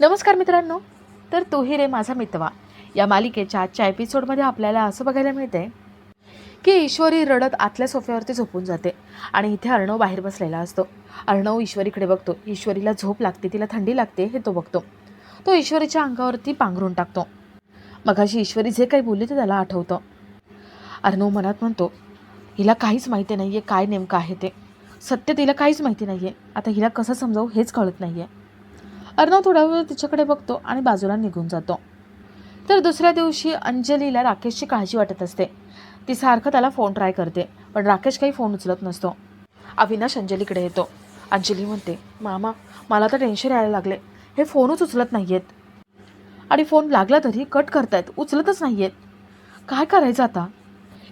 नमस्कार मित्रांनो तर तोही रे माझा मितवा. या मालिकेच्या आजच्या एपिसोडमध्ये आपल्याला असं बघायला मिळते की ईश्वरी रडत आतल्या सोफ्यावरती झोपून जाते आणि इथे अर्णव बाहेर बसलेला असतो. अर्णव ईश्वरीकडे बघतो. ईश्वरीला झोप लागते तिला थंडी लागते हे तो बघतो. तो ईश्वरीच्या अंगावरती पांघरून टाकतो. मगाशी ईश्वरी जे काही बोलली ते त्याला आठवतं. अर्णव मनात म्हणतो हिला काहीच माहिती नाही आहे काय नेमकं आहे ते. सत्य तिला काहीच माहिती नाही आहे आता हिला कसं समजावू हेच कळत नाही आहे अर्णव थोडा वेळ तिच्याकडे बघतो आणि बाजूला निघून जातो. तर दुसऱ्या दिवशी अंजलीला राकेशची काळजी वाटत असते. ती सारखं त्याला फोन ट्राय करते पण राकेश काही फोन उचलत नसतो. अविनाश अंजलीकडे येतो. अंजली म्हणते मामा मला तर टेन्शन यायला लागले. हे फोनच उचलत नाही आहेत आणि फोन लागला तरी कट करतायत उचलतच नाही आहेत काय करायचं आता?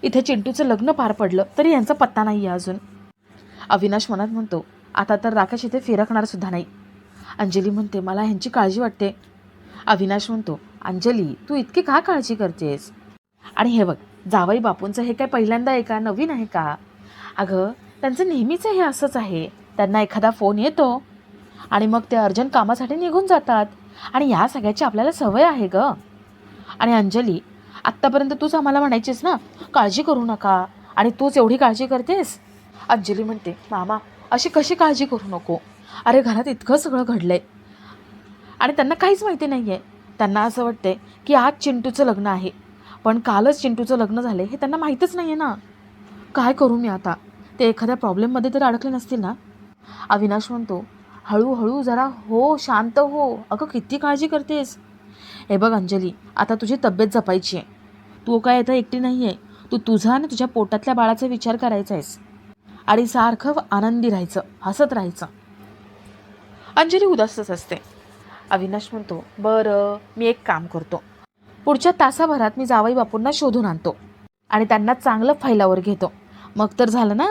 इथे चिंटूचं लग्न पार पडलं तरी यांचा पत्ता नाही आहे अजून. अविनाश मनात म्हणतो आता तर राकेश इथे फिरकणारसुद्धा नाही. अंजली म्हणते मला ह्यांची काळजी वाटते. अविनाश म्हणतो अंजली तू इतकी का काळजी करतेस? आणि हे बघ जावई बापूंचं हे काय पहिल्यांदा आहे का? नवीन आहे का? अगं त्यांचं नेहमीचं हे असंच आहे. त्यांना एखादा फोन येतो आणि मग ते अर्जंट कामासाठी निघून जातात. आणि या सगळ्याची आपल्याला सवय आहे ग. आणि अंजली आत्तापर्यंत तूच आम्हाला म्हणायचीस ना काळजी करू नका. आणि तूच एवढी काळजी करतेस? अंजली म्हणते मामा अशी कशी काळजी करू नको? अरे घरात इतकं सगळं घडलं आहे आणि त्यांना काहीच माहिती नाही आहे त्यांना असं वाटते की आज चिंटूचं लग्न आहे. पण कालच चिंटूचं लग्न झालं हे त्यांना माहीतच नाही आहे ना. काय करू मी आता? ते एखाद्या प्रॉब्लेममध्ये तर अडकले नसतील ना? अविनाश म्हणतो हळूहळू जरा हो शांत हो. अगं किती काळजी करतेस. हे बघ अंजली आता तुझी तब्येत जपायची आहे. तू काय आता एकटी नाही आहे तू तुझा आणि तुझ्या पोटातल्या बाळाचा विचार करायचा आहेस. आणि सारखं आनंदी राहायचं हसत राहायचं. अंजली उदासच असते. अविनाश म्हणतो बरं मी एक काम करतो. पुढच्या तासाभरात मी जावई बापूंना शोधून आणतो आणि त्यांना चांगलं फैलावर घेतो. मग तर झालं ना?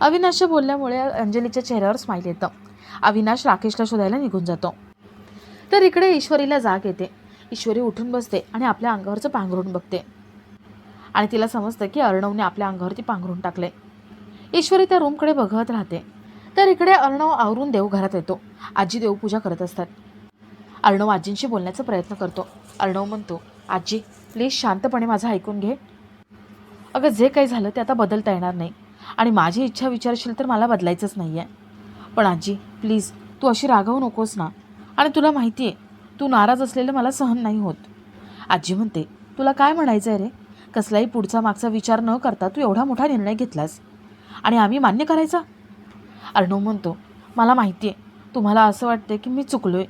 अविनाशच्या बोलण्यामुळे अंजलीच्या चेहऱ्यावर स्माईल येतं. अविनाश राकेशला शोधायला निघून जातो. तर इकडे ईश्वरीला जाग येते. ईश्वरी उठून बसते आणि आपल्या अंगावरचं पांघरून बघते. आणि तिला समजतं की अर्णवने आपल्या अंगावरती पांघरून टाकले ईश्वरी त्या रूमकडे बघत राहते. तर इकडे अर्णव आवरून देवघरात येतो. आजी देवपूजा करत असतात. अर्णव आजींशी बोलण्याचा प्रयत्न करतो. अर्णव म्हणतो आजी प्लीज शांतपणे माझं ऐकून घे. अगं जे काही झालं ते आता बदलता येणार नाही. आणि माझी इच्छा विचारशील तर मला बदलायचंच नाही आहे पण आजी प्लीज तू अशी रागवू नकोस ना. आणि तुला माहिती आहे तू नाराज असलेलं मला सहन नाही होत. आजी म्हणते तुला काय म्हणायचं आहे रे? कसलाही पुढचा मागचा विचार न करता तू एवढा मोठा निर्णय घेतलास. आणि आम्ही मान्य करायचा? अर्णव म्हणतो मला माहिती आहे तुम्हाला असं वाटतं की मी चुकलो आहे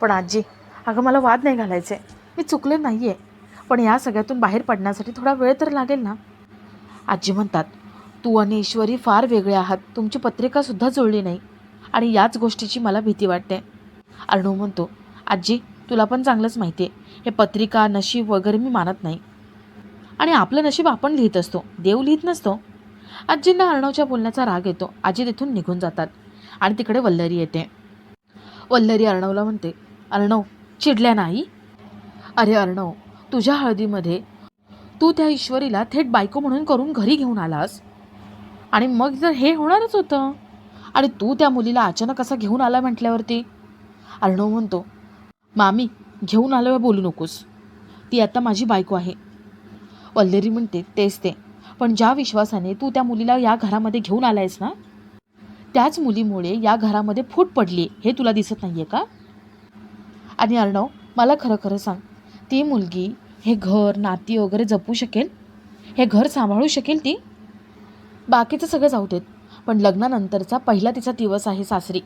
पण आजी अगं मला वाद नाही घालायचे मी चुकले नाही आहे पण या सगळ्यातून बाहेर पडण्यासाठी थोडा वेळ तर लागेल ना? आजी म्हणतात तू आणि ईश्वरी फार वेगळे आहात. तुमची पत्रिकासुद्धा जुळली नाही. आणि याच गोष्टीची मला भीती वाटते. अर्णव म्हणतो आजी तुला पण चांगलंच माहिती आहे हे पत्रिका नशीब वगैरे मी मानत नाही. आणि आपलं नशीब आपण लिहित असतो. देव लिहित नसतो. आजींना अर्णवच्या बोलण्याचा राग येतो. आजी तिथून निघून जातात. आणि तिकडे वल्लरी येते. वल्लरी अर्णवला म्हणते अर्णव चिडल्या नाही? अरे अर्णव तुझ्या हळदीमध्ये तू त्या ईश्वरीला थेट बायको म्हणून करून घरी घेऊन आलास. आणि मग जर हे होणारच होतं? आणि तू त्या मुलीला अचानक असा घेऊन आला म्हटल्यावरती? अर्णव म्हणतो मामी घेऊन आल्यावर बोलू नकोस. ती आता माझी बायको आहे. वल्लेरी म्हणते तेच ते. पण ज्या विश्वासाने तू त्या मुलीला या घरामध्ये घेऊन आलायस ना त्याच मुलीमुळे या घरामध्ये फूट पडली हे तुला दिसत नाही आहे का? आणि अर्णव मला खरं खरं सांग ती मुलगी हे घर नाती वगैरे जपू शकेल? हे घर सांभाळू शकेल ती? बाकीचं सगळं जाऊ देत पण लग्नानंतरचा पहिला तिचा दिवस आहे सासरी.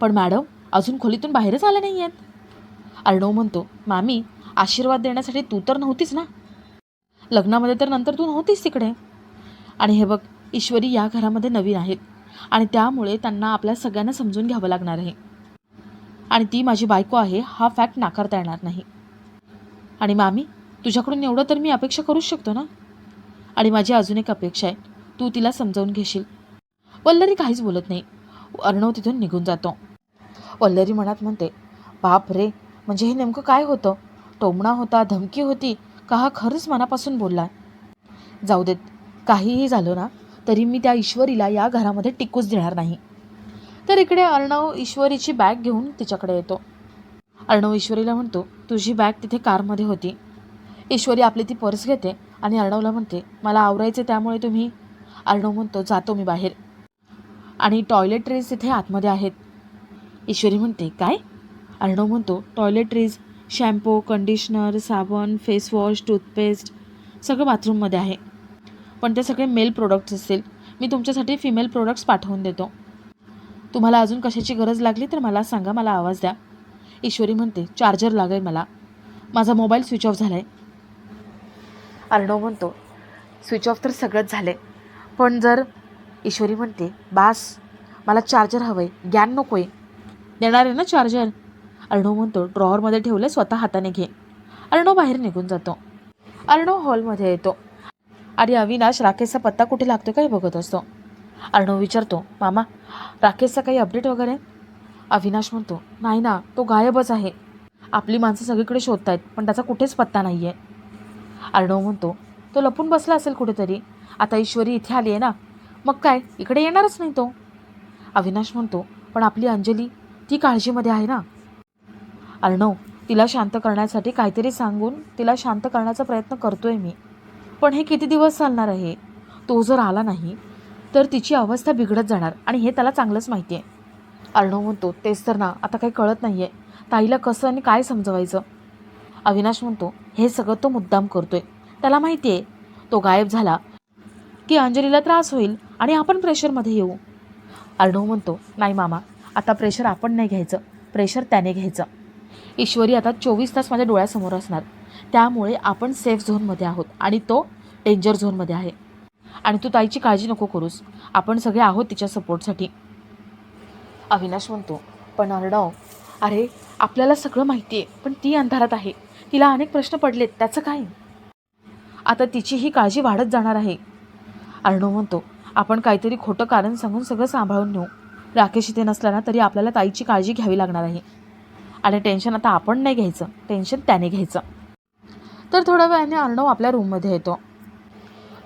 पण मॅडम अजून खोलीतून बाहेरच आले नाही आहेत अर्णव म्हणतो मामी आशीर्वाद देण्यासाठी तू तर नव्हतीच ना? लग्नामध्ये तर नंतर तू नव्हतीच तिकडे. आणि हे बघ ईश्वरी या घरामध्ये नवीन आहेत आणि त्यामुळे त्यांना आपल्या सगळ्यांना समजून घ्यावं लागणार आहे. आणि ती माझी बायको आहे हा फॅक्ट नाकारता येणार नाही. आणि मामी तुझ्याकडून एवढं तर मी अपेक्षा करूच शकतो ना? आणि माझी अजून एक अपेक्षा आहे तू तिला समजावून घेशील. वल्लरी काहीच बोलत नाही. अर्णव तिथून निघून जातो. वल्लरी मनात म्हणते बाप रे म्हणजे हे नेमकं काय होतं? टोमणा होता धमकी होती का हा खरंच मनापासून बोलला जाऊ देत काहीही झालं ना तरी मी त्या ईश्वरीला या घरामध्ये टिकूच देणार नाही. तर इकडे अर्णव ईश्वरीची बॅग घेऊन तिच्याकडे येतो. अर्णव ईश्वरीला म्हणतो तुझी बॅग तिथे कारमध्ये होती. ईश्वरी आपली ती पर्स घेते आणि अर्णवला म्हणते मला आवरायचे त्यामुळे तुम्ही अर्णव म्हणतो जातो मी बाहेर. आणि टॉयलेटरीज तिथे आतमध्ये आहेत. ईश्वरी म्हणते काय? अर्णव म्हणतो टॉयलेटरीज शॅम्पू कंडिशनर साबण फेसवॉश टूथपेस्ट सगळं बाथरूममध्ये आहे. पण ते सगळे मेल प्रोडक्ट्स असतील. मी तुमच्यासाठी फिमेल प्रोडक्ट्स पाठवून देतो. तुम्हाला अजून कशाची गरज लागली तर मला सांगा मला आवाज द्या. ईश्वरी म्हणते चार्जर लागेल मला. माझा मोबाईल स्विच ऑफ झाला आहे अर्णव म्हणतो स्विच ऑफ तर सगळंच झालं आहे पण जर ईश्वरी म्हणते बास मला चार्जर हवं आहे ज्ञान नको आहे देणार आहे ना चार्जर अर्णव म्हणतो ड्रॉवरमध्ये ठेवलं स्वतः हाताने घे. अर्णव बाहेर निघून जातो. अर्णव हॉलमध्ये येतो. आणि अविनाश राकेशचा पत्ता कुठे लागतो काही बघत असतो. अर्णव विचारतो मामा राकेशचा काही अपडेट वगैरे? अविनाश म्हणतो नाही ना तो गायबच आहे. आपली माणसं सगळीकडे शोधत आहेत पण त्याचा कुठेच पत्ता नाही आहे अर्णव म्हणतो तो लपून बसला असेल कुठेतरी. आता ईश्वरी इथे आली आहे ना. मग काय? इकडे येणारच नाही तो. अविनाश म्हणतो पण आपली अंजली ती काळजीमध्ये आहे ना. अर्णव तिला शांत करण्यासाठी काहीतरी सांगून तिला शांत करण्याचा प्रयत्न करतोय मी. पण हे किती दिवस चालणार आहे? तो जर आला नाही तर तिची अवस्था बिघडत जाणार आणि हे त्याला चांगलंच माहिती आहे. अर्णव म्हणतो तेच तर ना आता काही कळत नाही आहे ताईला कसं आणि काय समजवायचं? अविनाश म्हणतो हे सगळं तो मुद्दाम करतोय. त्याला माहिती आहे तो गायब झाला की अंजलीला त्रास होईल आणि आपण प्रेशरमध्ये येऊ. अर्णव म्हणतो नाही मामा आता प्रेशर आपण नाही घ्यायचं. प्रेशर त्याने घ्यायचं. ईश्वरी आता चोवीस तास माझ्या डोळ्यासमोर असणार. त्यामुळे आपण सेफ झोनमध्ये आहोत आणि तो डेंजर झोनमध्ये आहे. आणि तू ताईची काळजी नको करूस. आपण सगळे आहोत तिच्या सपोर्टसाठी अविनाश म्हणतो पण अर्णव अरे आपल्याला सगळं माहिती आहे पण ती अंधारात आहे. तिला अनेक प्रश्न पडलेत त्याचं काय? आता तिची ही काळजी वाढत जाणार आहे. अर्णव म्हणतो आपण काहीतरी खोटं कारण सांगून सगळं सांभाळून नेऊ. राकेश इथे नसला ना तरी आपल्याला ताईची काळजी घ्यावी लागणार आहे. आणि टेन्शन आता आपण नाही घ्यायचं टेन्शन त्याने घ्यायचं. तर थोड्या वेळाने अर्णव आपल्या रूममध्ये येतो.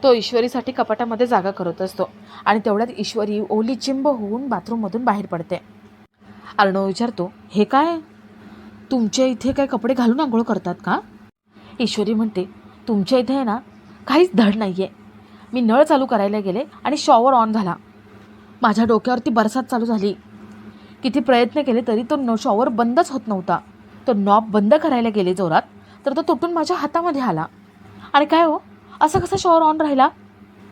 तो ईश्वरीसाठी कपाटामध्ये जागा करत असतो आणि तेवढ्यात ईश्वरी ओली चिंब होऊन बाथरूममधून बाहेर पडते. अर्णव विचारतो हे काय? तुमच्या इथे काय कपडे घालून आंघोळ करतात का? ईश्वरी म्हणते तुमच्या इथे आहे ना काहीच धड नाही आहे मी नळ चालू करायला गेले आणि शॉवर ऑन झाला. माझ्या डोक्यावरती बरसात चालू झाली. किती प्रयत्न केले तरी तो न शॉवर बंदच होत नव्हता. तो नॉब बंद करायला गेले जोरात. तर तो तुटून माझ्या हातामध्ये आला. आणि काय हो? असं कसं शॉवर ऑन राहिला?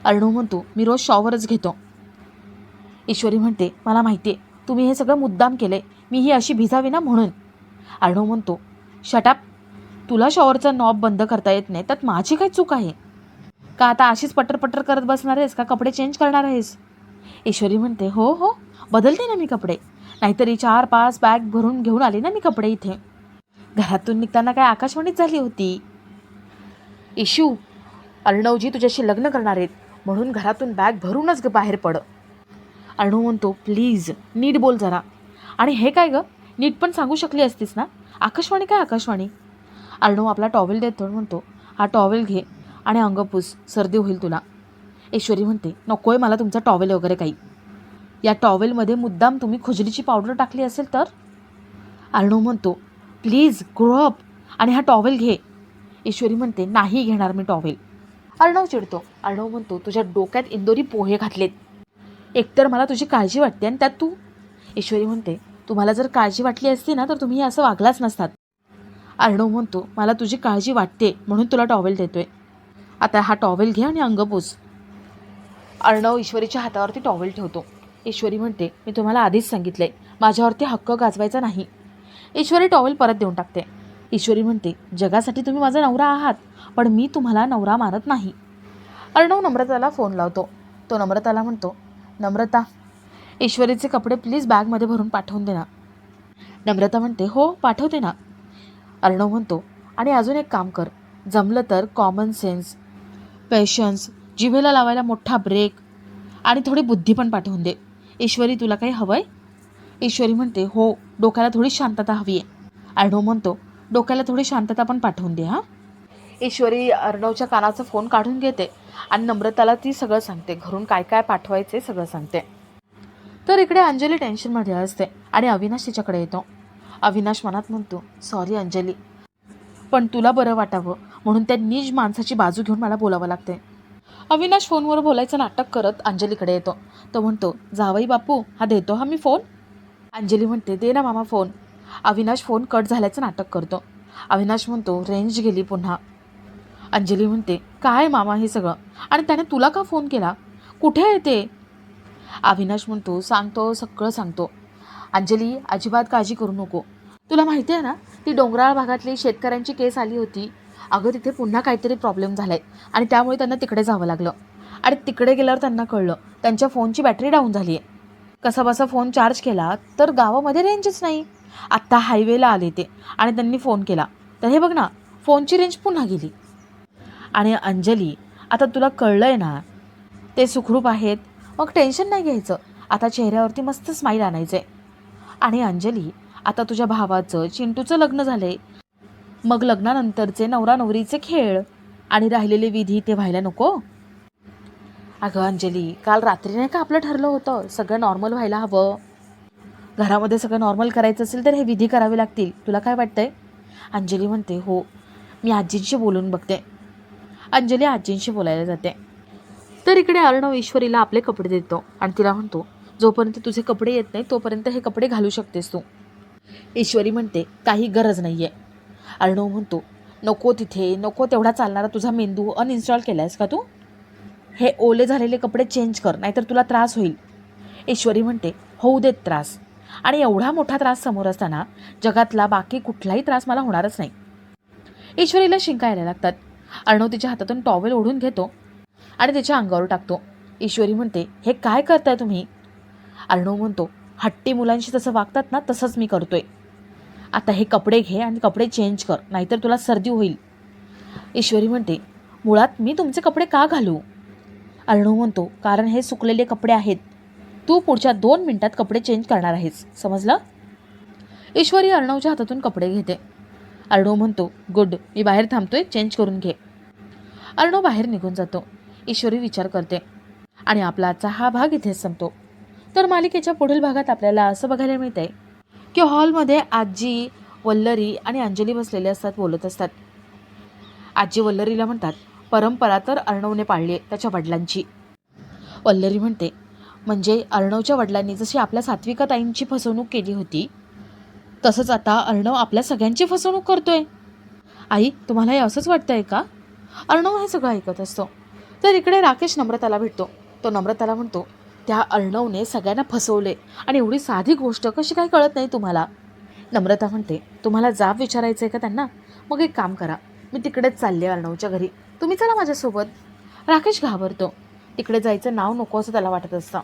अर्णव म्हणतो मी रोज शॉवरच घेतो. ईश्वरी म्हणते मला माहिती आहे तुम्ही हे सगळं मुद्दाम केलं आहे मी ही अशी भिजावी ना म्हणून. अर्णव म्हणतो शटाप तुला शॉवरचा नॉब बंद करता येत नाही त्यात माझी काय चूक आहे? का आता अशीच पटर पटर करत बसणार आहेस? का कपडे चेंज करणार आहेस? ईश्वरी म्हणते हो हो. बदलते ना मी कपडे. नाहीतरी चार पाच बॅग भरून घेऊन आले ना मी कपडे इथे. घरातून निघताना काय आकाशवाणीच झाली होती? इशू अर्णवजी तुझ्याशी लग्न करणार आहेत म्हणून घरातून बॅग भरूनच ग बाहेर पड. अर्णव म्हणतो प्लीज नीट बोल जरा. आणि हे काय ग? नीट पण सांगू शकली असतीस ना? आकाशवाणी काय आकाशवाणी? अर्णव आपला टॉवेल देतो म्हणतो हा टॉवेल घे आणि अंगपूस सर्दी होईल तुला. ईश्वरी म्हणते नको आहे मला तुमचा टॉवेल वगैरे काही. या टॉवेलमध्ये मुद्दाम तुम्ही खुजलीची पावडर टाकली असेल तर? अर्णव म्हणतो प्लीज ग्रो अप आणि हा टॉवेल घे. ईश्वरी म्हणते नाही घेणार मी टॉवेल. अर्णव चिडतो. अर्णव म्हणतो तुझ्या डोक्यात इंदोरी पोहे घातलेत. एकतर मला तुझी काळजी वाटते आणि त्यात तू. ईश्वरी म्हणते तुम्हाला जर काळजी वाटली असती ना तर तुम्ही असं वागलाच नसतात. अर्णव म्हणतो मला तुझी काळजी वाटते म्हणून तुला टॉवेल देतोय. आता हा टॉवेल घे आणि अंगपूस अर्णव ईश्वरीच्या हातावरती टॉवेल ठेवतो. ईश्वरी म्हणते मी तुम्हाला आधीच सांगितलंय माझ्यावरती हक्क गाजवायचा नाही. ईश्वरी टॉवेल परत देऊन टाकते. ईश्वरी म्हणते जगासाठी तुम्ही माझा नवरा आहात पण मी तुम्हाला नवरा मानत नाही. अर्णव नम्रताला फोन लावतो. तो नम्रताला म्हणतो नम्रता ईश्वरीचे कपडे प्लीज बॅगमध्ये भरून पाठवून दे ना. नम्रता म्हणते हो पाठवते ना. अर्णव म्हणतो आणि अजून एक काम कर. जमलं तर कॉमन सेन्स पेशन्स जिभेला लावायला मोठा ब्रेक आणि थोडी बुद्धी पण पाठवून दे. ईश्वरी तुला काही हवं आहे ईश्वरी म्हणते हो डोक्याला थोडी शांतता हवी आहे. अर्णव म्हणतो डोक्याला थोडी शांतता पण पाठवून दे हां. ईश्वरी अर्णवच्या कानाचा फोन काढून घेते आणि नम्रताला ती सगळं सांगते. घरून काय काय पाठवायचे सगळं सांगते. तर इकडे अंजली टेन्शनमध्ये असते आणि अविनाश तिच्याकडे येतो. अविनाश मनात म्हणतो सॉरी अंजली. पण तुला बरं वाटावं म्हणून त्या नीज माणसाची बाजू घेऊन मला बोलावं लागते अविनाश फोनवर बोलायचं नाटक करत अंजलीकडे येतो. तो म्हणतो जावई बापू हा देतो हा मी फोन. अंजली म्हणते दे ना मामा फोन. अविनाश फोन कट झाल्याचं नाटक करतो. अविनाश म्हणतो रेंज गेली पुन्हा. अंजली म्हणते काय मामा हे सगळं? आणि त्याने तुला का फोन केला? कुठे आहे ते? अविनाश म्हणतो सांगतो सगळं सांगतो. अंजली अजिबात काळजी करू नको. तुला माहिती आहे ना ती डोंगराळ भागातली शेतकऱ्यांची केस आली होती. अगं तिथे पुन्हा काहीतरी प्रॉब्लेम झाला आहे आणि त्यामुळे त्यांना तिकडे जावं लागलं. आणि तिकडे गेल्यावर त्यांना कळलं त्यांच्या फोनची बॅटरी डाऊन झाली आहे कसाबसा फोन चार्ज केला तर गावामध्ये रेंजच नाही. आत्ता हायवेला आले ते आणि त्यांनी फोन केला. तर हे बघ ना फोनची रेंज पुन्हा गेली. आणि अंजली आता तुला कळलं आहे ना ते सुखरूप आहेत. मग टेन्शन नाही घ्यायचं. आता चेहऱ्यावरती मस्त स्माईल आणायचं आहे आणि अंजली आता तुझ्या भावाचं चिंटूचं लग्न झालं आहे मग लग्नानंतरचे नवरा नवरीचे खेळ आणि राहिलेले विधी ते व्हायला नको? अगं अंजली काल रात्री नाही का आपलं ठरलं होतं? सगळं नॉर्मल व्हायला हवं. घरामध्ये सगळं नॉर्मल करायचं असेल तर हे विधी करावे लागतील. तुला काय वाटतंय? अंजली म्हणते हो मी आजींशी बोलून बघते. अंजली आजींशी बोलायला जाते. तर इकडे अर्णव ईश्वरीला आपले कपडे देतो आणि तिला म्हणतो जोपर्यंत तुझे कपडे येत नाही तोपर्यंत हे कपडे घालू शकतेस तू. ईश्वरी म्हणते काही गरज नाही आहे अर्णव म्हणतो नको तिथे नको तेवढा चालणारा तुझा मेंदू अनइन्स्टॉल केला आहेस का तू? हे ओले झालेले कपडे चेंज कर नाहीतर तुला त्रास होईल. ईश्वरी म्हणते होऊ देत त्रास. आणि एवढा मोठा त्रास समोर असताना जगातला बाकी कुठलाही त्रास मला होणारच नाही. ईश्वरीला शिंकायला लागतात. अर्णव तिच्या हातातून टॉवेल ओढून घेतो आणि त्याच्या अंगावर टाकतो. ईश्वरी म्हणते हे काय करताय तुम्ही? अर्णव म्हणतो हट्टी मुलांशी तसं वागतात ना तसंच मी करतोय. आता हे कपडे घे आणि कपडे चेंज कर नाहीतर तुला सर्दी होईल. ईश्वरी म्हणते मुळात मी तुमचे कपडे का घालू? अर्णव म्हणतो कारण हे सुकलेले कपडे आहेत. तू पुढच्या दोन मिनिटात कपडे चेंज करणार आहेस. समजलं? ईश्वरी अर्णवच्या हातातून कपडे घेते. अर्णव म्हणतो गुड मी बाहेर थांबतोय. चेंज करून घे. अर्णव बाहेर निघून जातो. ईश्वरी विचार करते. आणि आपला आजचा हा भाग इथेच संपतो. तर मालिकेच्या पुढील भागात आपल्याला असं बघायला मिळतंय की हॉलमध्ये आजी वल्लरी आणि अंजली बसलेले असतात बोलत असतात. आजी वल्लरीला म्हणतात परंपरा तर अर्णवने पाळली आहे त्याच्या वडिलांची. वल्लरी म्हणते म्हणजे अर्णवच्या वडिलांनी जशी आपल्या सात्विका ताईंची फसवणूक केली होती तसंच आता अर्णव आपल्या सगळ्यांची फसवणूक करतोय. आई तुम्हाला हे असंच वाटतंय का? अर्णव हे सगळं ऐकत असतो. तर इकडे राकेश नम्रताला भेटतो. तो नम्रताला म्हणतो त्या अर्णवने सगळ्यांना फसवले आणि एवढी साधी गोष्ट कशी काय कळत नाही तुम्हाला? नम्रता म्हणते तुम्हाला जाब विचारायचं आहे का त्यांना? मग एक काम करा. मी तिकडेच चालले अर्णवच्या घरी. तुम्ही चला माझ्यासोबत. राकेश घाबरतो. तिकडे जायचं नाव नको असं त्याला वाटत असतं.